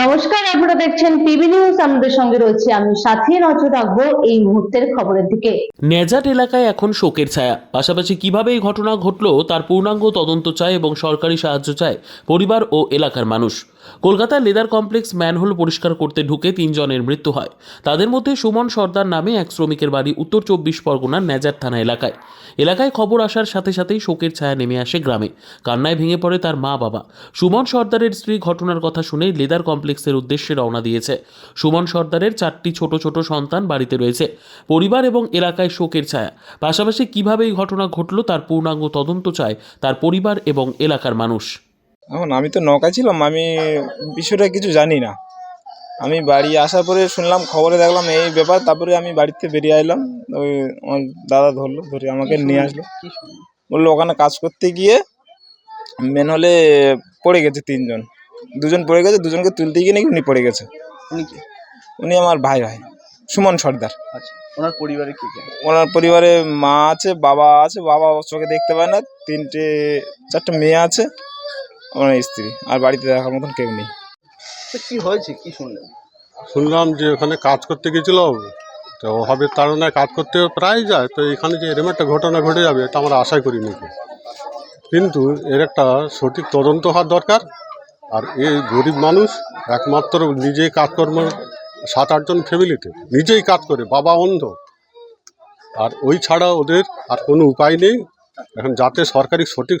নমস্কার, আপনারা দেখছেন টিভি নিউজ আমাদের সঙ্গে রয়েছে আমি সাথী নজর রাখব এই মুহূর্তের খবরের দিকে। নেজাট এলাকায় এখন শোকের ছায়া। পাশাপাশি কীভাবে এই ঘটনা ঘটলো, তার পূর্ণাঙ্গ তদন্ত চায় এবং সরকারি সাহায্য চায় পরিবার ও এলাকার মানুষ। কলকাতার লেদার কমপ্লেক্স ম্যানহোল পরিষ্কার করতে ঢুকে তিনজনের মৃত্যু হয়। তাদের মধ্যে সুমন সর্দার নামে এক শ্রমিকের বাড়ি উত্তর চব্বিশ পরগনার নেজার থানা এলাকায়। এলাকায় খবর আসার সাথে সাথেই শোকের ছায়া নেমে আসে গ্রামে। কান্নায় ভেঙে পড়ে তার মা বাবা। সুমন সর্দারের স্ত্রী ঘটনার কথা শুনে লেদার কমপ্লেক্সের উদ্দেশ্যে রওনা দিয়েছে। সুমন সর্দারের চারটি ছোট ছোট সন্তান বাড়িতে রয়েছে। পরিবার এবং এলাকায় শোকের ছায়া। পাশাপাশি কীভাবে এই ঘটনা ঘটলো তার পূর্ণাঙ্গ তদন্ত চায় তার পরিবার এবং এলাকার মানুষ। এখন আমি তো নৌকা ছিলাম আমি বিষয়টা কিছু জানি না। আমি বাড়ি আসার পরে শুনলাম খবরে দেখলাম এই ব্যাপার তারপরে আমি বাড়িতে বেরিয়ে এলাম ওই আমার দাদা ধরলো ধরে আমাকে নিয়ে আসলো। বলল ওখানে কাজ করতে গিয়ে মেন হলে পড়ে গেছে তিনজন। দুজন পড়ে গেছে দুজনকে তুলতে গিয়ে নাকি উনি পড়ে গেছে। উনি আমার ভাই ভাই সুমন সর্দার। আচ্ছা ওনার পরিবারে কে কে? ওনার পরিবারে মা আছে বাবা আছে বাবা চোখে দেখতে পায় না তিনটে চারটে মেয়ে আছে। ওনার স্ত্রী আর বাড়িতে দেখার মতন কেউ নেই। তো কি হয়েছে? কি শুনলেন? শুনলাম যে ওখানে কাজ করতে গেছিল তো অভাবের তাড়নায় কাজ করতে প্রায় যায় তো এখানে যে এরম একটা ঘটনা ঘটে যাবে এটা আমরা আশাই করিনি কিন্তু এর একটা সঠিক তদন্ত হওয়ার দরকার আর এই গরিব মানুষ একমাত্র নিজেই কাজকর্ম সাত আটজন ফ্যামিলিতে নিজেই কাজ করে বাবা অন্ধ। আর ওই ছাড়া ওদের আর কোনো উপায় নেই। এখন যাতে সরকারি সঠিক